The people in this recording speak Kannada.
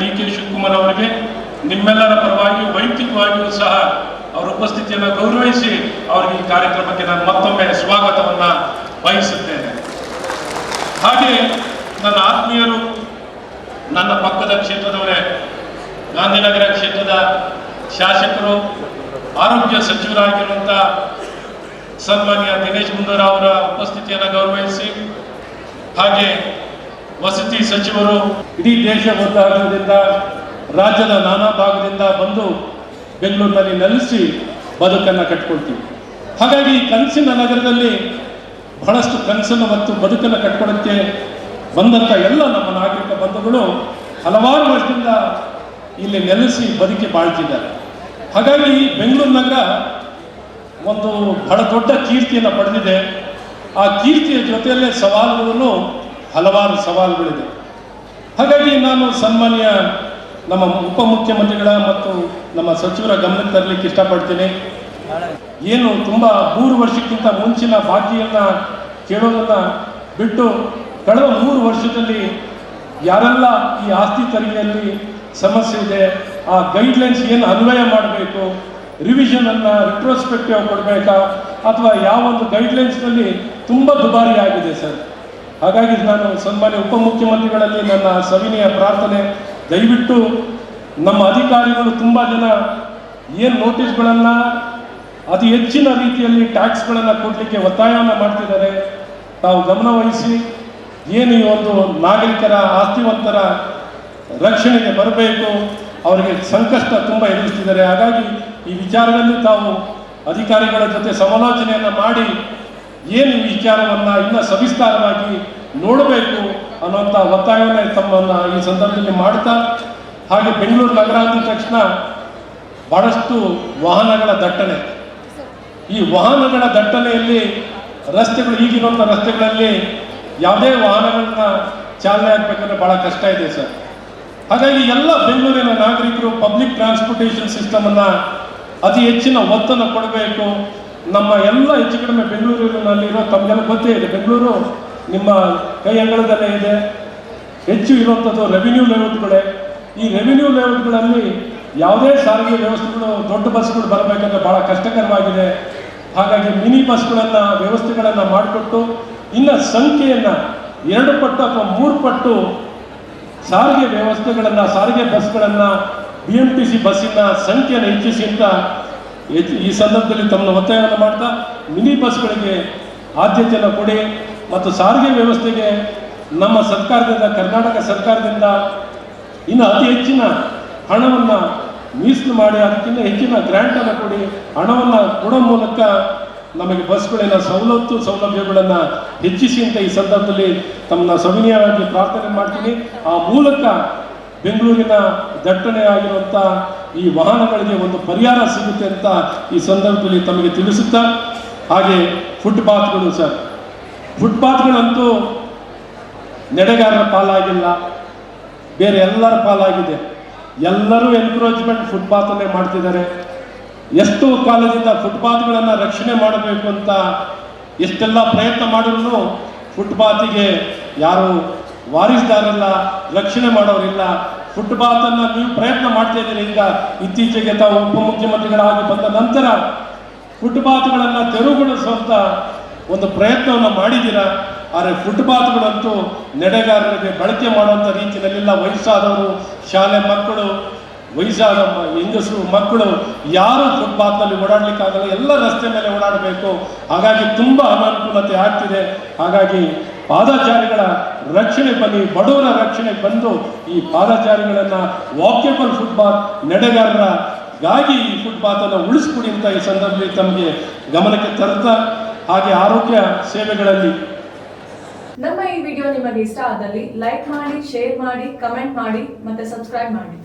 ಡಿ ಕೆ ಶಿವಕುಮಾರ್ ಅವರಿಗೆ ನಿಮ್ಮೆಲ್ಲರ ಪರವಾಗಿ ವೈಯಕ್ತಿಕವಾಗಿಯೂ ಸಹ ಅವರ ಉಪಸ್ಥಿತಿಯನ್ನು ಗೌರವಿಸಿ ಅವರಿಗೆ ಈ ಕಾರ್ಯಕ್ರಮಕ್ಕೆ ನಾನು ಮತ್ತೊಮ್ಮೆ ಸ್ವಾಗತವನ್ನು ಬಯಸುತ್ತೇನೆ ಹಾಗೆ ನನ್ನ ಆತ್ಮೀಯರು, ನನ್ನ ಪಕ್ಕದ ಕ್ಷೇತ್ರದವರೇ, ಗಾಂಧಿನಗರ ಕ್ಷೇತ್ರದ ಶಾಸಕರು, ಆರೋಗ್ಯ ಸಚಿವರಾಗಿರುವಂಥ ಸನ್ಮಾನ್ಯ ದಿನೇಶ್ ಗುಂಡೂರಾವ್ ಉಪಸ್ಥಿತಿಯನ್ನು ಗೌರವಿಸಿ ಹಾಗೆ ವಸತಿ ಸಚಿವರು ಇಡೀ ದೇಶ ಒಂದಾಗೋದ್ರಿಂದ ರಾಜ್ಯದ ನಾನಾ ಭಾಗದಿಂದ ಬಂದು ಬೆಂಗಳೂರಿನಲ್ಲಿ ನೆಲೆಸಿ ಬದುಕನ್ನು ಕಟ್ಕೊಳ್ತೀವಿ. ಹಾಗಾಗಿ ಕನಸಿನ ನಗರದಲ್ಲಿ ಬಹಳಷ್ಟು ಕನಸನ್ನು ಮತ್ತು ಬದುಕನ್ನು ಕಟ್ಕೊಳ್ಳೋಕ್ಕೆ ಬಂದಂಥ ಎಲ್ಲ ನಮ್ಮ ನಾಗರಿಕ ಬಂಧುಗಳು ಹಲವಾರು ವರ್ಷದಿಂದ ಇಲ್ಲಿ ನೆಲೆಸಿ ಬದುಕಿ ಬಾಳ್ತಿದ್ದಾರೆ. ಹಾಗಾಗಿ ಬೆಂಗಳೂರು ನಗರ ಒಂದು ಬಹಳ ದೊಡ್ಡ ಕೀರ್ತಿಯನ್ನು ಪಡೆದಿದೆ. ಆ ಕೀರ್ತಿಯ ಜೊತೆಯಲ್ಲೇ ಸವಾಲುಗಳನ್ನು ಹಲವಾರು ಸವಾಲುಗಳಿದೆ. ಹಾಗಾಗಿ ನಾನು ಸನ್ಮಾನ್ಯ ನಮ್ಮ ಉಪಮುಖ್ಯಮಂತ್ರಿಗಳ ಮತ್ತು ನಮ್ಮ ಸಚಿವರ ಗಮನಕ್ಕೆ ತರಲಿಕ್ಕೆ ಇಷ್ಟಪಡ್ತೀನಿ. ಏನು ತುಂಬ ಮೂರು ವರ್ಷಕ್ಕಿಂತ ಮುಂಚಿನ ಬಾಕಿಯನ್ನ ಕೇಳೋದನ್ನ ಬಿಟ್ಟು ಕಳೆದ ಮೂರು ವರ್ಷದಲ್ಲಿ ಯಾರೆಲ್ಲ ಈ ಆಸ್ತಿ ತೆರಿಗೆಯಲ್ಲಿ ಸಮಸ್ಯೆ ಇದೆ, ಆ ಗೈಡ್ಲೈನ್ಸ್ ಏನು ಅನ್ವಯ ಮಾಡಬೇಕು ರಿವಿಷನ್ ಅನ್ನ ರಿಟ್ರೋಸ್ಪೆಕ್ಟಿವ್ ಕೊಡಬೇಕಾ ಅಥವಾ ಯಾವ ಒಂದು ಗೈಡ್ಲೈನ್ಸ್ನಲ್ಲಿ ತುಂಬ ದುಬಾರಿ ಆಗಿದೆ ಸರ್? ಹಾಗಾಗಿ ನಾನು ಸನ್ಮಾನ್ಯ ಉಪಮುಖ್ಯಮಂತ್ರಿಗಳಲ್ಲಿ ನನ್ನ ಸವಿನಯ ಪ್ರಾರ್ಥನೆ, ದಯವಿಟ್ಟು ನಮ್ಮ ಅಧಿಕಾರಿಗಳು ತುಂಬ ಜನ ಏನು ನೋಟಿಸ್ಗಳನ್ನು ಅತಿ ಹೆಚ್ಚಿನ ರೀತಿಯಲ್ಲಿ ಟ್ಯಾಕ್ಸ್ಗಳನ್ನು ಕೊಡಲಿಕ್ಕೆ ಒತ್ತಾಯವನ್ನು ಮಾಡ್ತಿದ್ದಾರೆ. ತಾವು ಗಮನವಹಿಸಿ ಏನು ಈ ಒಂದು ನಾಗರಿಕರ ಆಸ್ತಿವಂತರ ರಕ್ಷಣೆಗೆ ಬರಬೇಕು, ಅವರಿಗೆ ಸಂಕಷ್ಟ ತುಂಬ ಎದುರಿಸ್ತಿದ್ದಾರೆ. ಹಾಗಾಗಿ ಈ ವಿಚಾರದಲ್ಲಿ ತಾವು ಅಧಿಕಾರಿಗಳ ಜೊತೆ ಸಮಾಲೋಚನೆಯನ್ನು ಮಾಡಿ ಏನು ವಿಚಾರವನ್ನ ಇನ್ನೂ ಸವಿಸ್ತಾರವಾಗಿ ನೋಡಬೇಕು ಅನ್ನುವಂಥ ಒತ್ತಾಯವನ್ನು ತಮ್ಮನ್ನು ಈ ಸಂದರ್ಭದಲ್ಲಿ ಮಾಡ್ತಾ, ಹಾಗೆ ಬೆಂಗಳೂರು ನಗರ ಅಂದ ತಕ್ಷಣ ಬಹಳಷ್ಟು ವಾಹನಗಳ ದಟ್ಟಣೆ. ಈ ವಾಹನಗಳ ದಟ್ಟಣೆಯಲ್ಲಿ ರಸ್ತೆಗಳು ಈಗಿರುವಂಥ ರಸ್ತೆಗಳಲ್ಲಿ ಯಾವುದೇ ವಾಹನಗಳನ್ನ ಚಾಲನೆ ಆಗಬೇಕಂದ್ರೆ ಬಹಳ ಕಷ್ಟ ಇದೆ ಸರ್. ಹಾಗಾಗಿ ಎಲ್ಲ ಬೆಂಗಳೂರಿನ ನಾಗರಿಕರು ಪಬ್ಲಿಕ್ ಟ್ರಾನ್ಸ್ಪೋರ್ಟೇಷನ್ ಸಿಸ್ಟಮನ್ನು ಅತಿ ಹೆಚ್ಚಿನ ಒತ್ತನ್ನು ಕೊಡಬೇಕು. ನಮ್ಮ ಎಲ್ಲ ಹೆಚ್ಚು ಕಡಿಮೆ ಬೆಂಗಳೂರಿನಲ್ಲಿರೋ ತಮಗೆಲ್ಲ ಗೊತ್ತೇ ಇದೆ. ಬೆಂಗಳೂರು ನಿಮ್ಮ ಕೈ ಅಂಗಳದಲ್ಲೇ ಇದೆ. ಹೆಚ್ಚು ಇರುವಂಥದ್ದು ರೆವಿನ್ಯೂ ಲೇಔಟ್ಗಳೇ ಈ ರೆವಿನ್ಯೂ ಲೇಔಟ್ಗಳಲ್ಲಿ ಯಾವುದೇ ಸಾರಿಗೆ ವ್ಯವಸ್ಥೆಗಳು, ದೊಡ್ಡ ಬಸ್ಗಳು ಬರಬೇಕಂದ್ರೆ ಭಾಳ ಕಷ್ಟಕರವಾಗಿದೆ. ಹಾಗಾಗಿ ಮಿನಿ ಬಸ್ಗಳನ್ನು, ವ್ಯವಸ್ಥೆಗಳನ್ನು ಮಾಡಿಕೊಟ್ಟು, ಇನ್ನು ಸಂಖ್ಯೆಯನ್ನು ಎರಡು ಪಟ್ಟು ಅಥವಾ ಮೂರು ಪಟ್ಟು ಸಾರಿಗೆ ವ್ಯವಸ್ಥೆಗಳನ್ನು, ಸಾರಿಗೆ ಬಸ್ಗಳನ್ನು ಬಿ ಎಂ ಟಿ ಸಿ ಬಸ್ಸಿನ ಸಂಖ್ಯೆಯನ್ನು ಹೆಚ್ಚಿಸಿ ಅಂತ ಈ ಸಂದರ್ಭದಲ್ಲಿ ತಮ್ಮನ್ನು ಒತ್ತಾಯವನ್ನು ಮಾಡ್ತಾ ಮಿನಿ ಬಸ್ಗಳಿಗೆ ಆದ್ಯತೆಯನ್ನು ಕೊಡಿ ಮತ್ತು ಸಾರಿಗೆ ವ್ಯವಸ್ಥೆಗೆ ನಮ್ಮ ಸರ್ಕಾರದಿಂದ, ಕರ್ನಾಟಕ ಸರ್ಕಾರದಿಂದ ಇನ್ನು ಅತಿ ಹೆಚ್ಚಿನ ಹಣವನ್ನು ಮೀಸಲು ಮಾಡಿ ಅದಕ್ಕಿಂತ ಹೆಚ್ಚಿನ ಗ್ರ್ಯಾಂಟನ್ನು ಕೊಡಿ. ಹಣವನ್ನು ಕೊಡೋ ಮೂಲಕ ನಮಗೆ ಬಸ್ಗಳಿನ ಸವಲತ್ತು, ಸೌಲಭ್ಯಗಳನ್ನು ಹೆಚ್ಚಿಸಿ ಅಂತ ಈ ಸಂದರ್ಭದಲ್ಲಿ ತಮ್ಮನ್ನ ಸವಿನೀಯವಾಗಿ ಪ್ರಾರ್ಥನೆ ಮಾಡ್ತೀನಿ. ಆ ಮೂಲಕ ಬೆಂಗಳೂರಿನ ದಟ್ಟಣೆ ಆಗಿರುವಂಥ ಈ ವಾಹನಗಳಿಗೆ ಒಂದು ಪರಿಹಾರ ಸಿಗುತ್ತೆ ಅಂತ ಈ ಸಂದರ್ಭದಲ್ಲಿ ತಮಗೆ ತಿಳಿಸುತ್ತಾ, ಹಾಗೆ ಫುಟ್ಪಾತ್ಗಳು ಸರ್. ಫುಟ್ಪಾತ್ಗಳಂತೂ ನೆಡೆಗಾರರ ಪಾಲಾಗಿಲ್ಲ, ಬೇರೆ ಎಲ್ಲರ ಪಾಲಾಗಿದೆ. ಎಲ್ಲರೂ ಎನ್ಕ್ರೋಚ್ಮೆಂಟ್ ಫುಟ್ಪಾತನ್ನೇ ಮಾಡ್ತಿದ್ದಾರೆ. ಎಷ್ಟು ಕಾಲದಿಂದ ಫುಟ್ಪಾತ್ಗಳನ್ನು ರಕ್ಷಣೆ ಮಾಡಬೇಕು ಅಂತ ಎಷ್ಟೆಲ್ಲ ಪ್ರಯತ್ನ ಮಾಡಿದ್ರು ಫುಟ್ಪಾತಿಗೆ ಯಾರು ವಾರಿಸ್ದಾರಲ್ಲ, ರಕ್ಷಣೆ ಮಾಡೋರಿಲ್ಲ. ಫುಟ್ಪಾತನ್ನು ನೀವು ಪ್ರಯತ್ನ ಮಾಡ್ತಾ ಇದ್ದೀರಿ. ಈಗ ಇತ್ತೀಚೆಗೆ ತಾವು ಉಪಮುಖ್ಯಮಂತ್ರಿಗಳಾಗಿ ಬಂದ ನಂತರ ಫುಟ್ಬಾತ್ಗಳನ್ನು ತೆರವುಗೊಳಿಸುವಂಥ ಒಂದು ಪ್ರಯತ್ನವನ್ನು ಮಾಡಿದ್ದೀರಾ? ಆದರೆ ಫುಟ್ಪಾತ್ಗಳಂತೂ ನಡೆಗಾರರಿಗೆ ಬಳಕೆ ಮಾಡುವಂಥ ರೀತಿಯಲ್ಲೆಲ್ಲ ವಯಸ್ಸಾದವರು, ಶಾಲೆ ಮಕ್ಕಳು, ವಯಸ್ಸಾದ ಹೆಂಗಸರು, ಮಕ್ಕಳು ಯಾರು ಫುಟ್ಪಾತ್ನಲ್ಲಿ ಓಡಾಡ್ಲಿಕ್ಕಾಗಲ್ಲ. ಎಲ್ಲ ರಸ್ತೆ ಮೇಲೆ ಓಡಾಡಬೇಕು. ಹಾಗಾಗಿ ತುಂಬ ಅನಾನುಕೂಲತೆ ಆಗ್ತಿದೆ. ಹಾಗಾಗಿ ಪಾದಚಾರಿಗಳ ರಕ್ಷಣೆ ಬನ್ನಿ ಬಡವರ ರಕ್ಷಣೆ ಬಂದು ಈ ಪಾದಚಾರಿಗಳನ್ನು ವಾಕ್ಯಬಲ್ ಫುಟ್ಪಾತ್ ನಡೆಗಾರರಗಾಗಿ ಈ ಫುಟ್ಪಾತನ್ನು ಉಳಿಸ್ಕೊಡಿ ಅಂತ ಈ ಸಂದರ್ಭದಲ್ಲಿ ತಮಗೆ ಗಮನಕ್ಕೆ ತರ್ತಾ ಹಾಗೆ ಆರೋಗ್ಯ ಸೇವೆಗಳಲ್ಲಿ. ನಮ್ಮ ಈ ವಿಡಿಯೋ ನಿಮಗೆ ಇಷ್ಟ ಆದಲ್ಲಿ ಲೈಕ್ ಮಾಡಿ ಶೇರ್ ಮಾಡಿ ಕಮೆಂಟ್ ಮಾಡಿ, ಮತ್ತೆ ಸಬ್ಸ್ಕ್ರೈಬ್ ಮಾಡಿ.